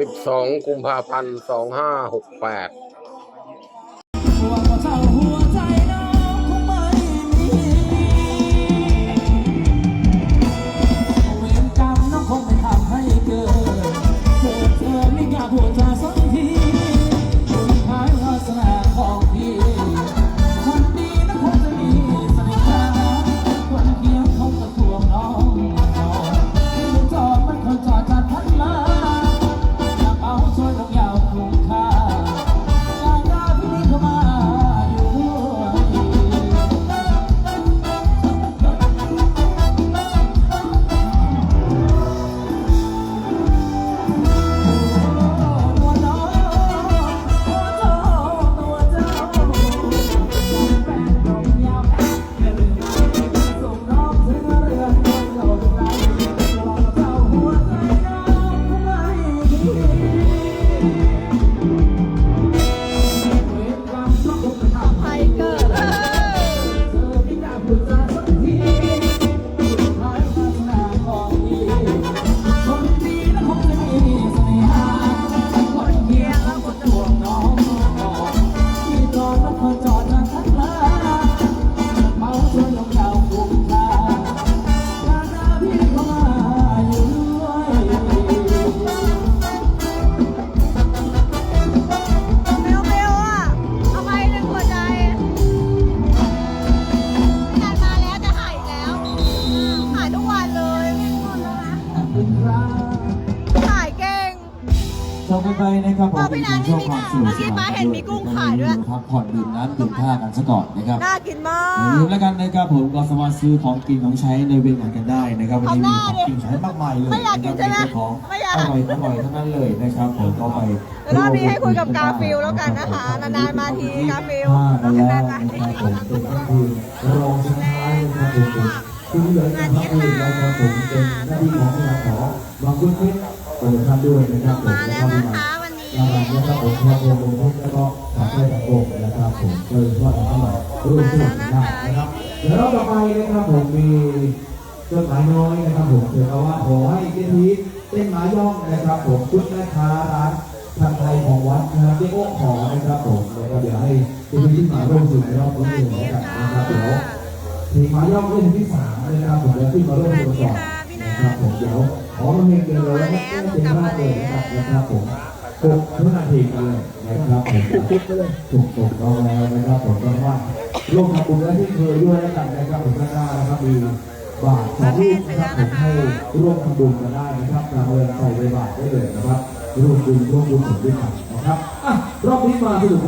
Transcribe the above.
สิบสองกุมภาพันธ์สองห้าหกแปด หายเก่งชมกันไปนะครับผมบอกพี่นันนี่มีความสนุกเมื่อกี้ป้าเห็นมีกุ้งขายด้วยพักผ่อนดื่มน้ำดื่มท่ากันซะก่อนนะครับน่ากินมาอย่าลืมแล้วกันนะครับผมก็สามารถซื้อของกินของใช้ในเวรไหนกันได้นะครับวันนี้มีของกินใช้มากมายเลยไม่อยากกินใช่ไหมะครับเป็นของไม่อยากอร่อยอร่อยทั้งนั้นเลยนะครับผมก็ไปเดี๋ยวรอบนี้ให้คุยกับกาฟิลแล้วกันนะคะนานๆมาทีกาฟิลห้ากันแล้วนะครับผมเป็นก็คือรองสุดท้ายนะครับผมคุณเหลือนะครับเองนะครับผมเป็นหน้าที่ของ เราขอบางคุณเพชรเปิดท่านด้วยนะครับผมมาแล้วนะคะวันนี้งานนะครับผมพระองค์ลงเพชรแล้วก็ขอให้กับองค์นะครับผมโดยเฉพาะทั้งหลายร่วมสนุกได้นะครับเดี๋ยวเราต่อไปนะครับผมมีจดหมายน้อยนะครับผมเขียนเอาว่าขอให้เจทีเต้นหมาย่องนะครับผมชุดแม่ค้าร้านทางไทยของวัดนะครับที่โอ้ขอนะครับผมแล้วก็เดี๋ยวให้เจทีที่มาร่วมสนุกในรอบนี้ด้วยกันนะครับเดี๋ยวทีมหมาย่องเล่นที่สามนะครับผมเดี๋ยวที่มาร่วมสนุกก่อนนะ ครับผมเดี๋ยวขอมาเพียงเดียวเลยนะครับเต้นมากเลยนะครับผมหกทุกนาทีกันเลยนะครับผมคิดไปเลยถูกถูกต้องแล้วนะครับผมก็ว่าร่วมทำบุญและที่เคยด้วยแล้วกันนะครับผมด้านหน้านะครับมีบาทสองรูปนะครับผมให้ร่วมทำบุญกันได้นะครับนำเงินใส่ในบาทได้เลยนะครับร่วมบุญร่วมบุญผมด้วยกันนะครับอะรอบนี้มาสนุก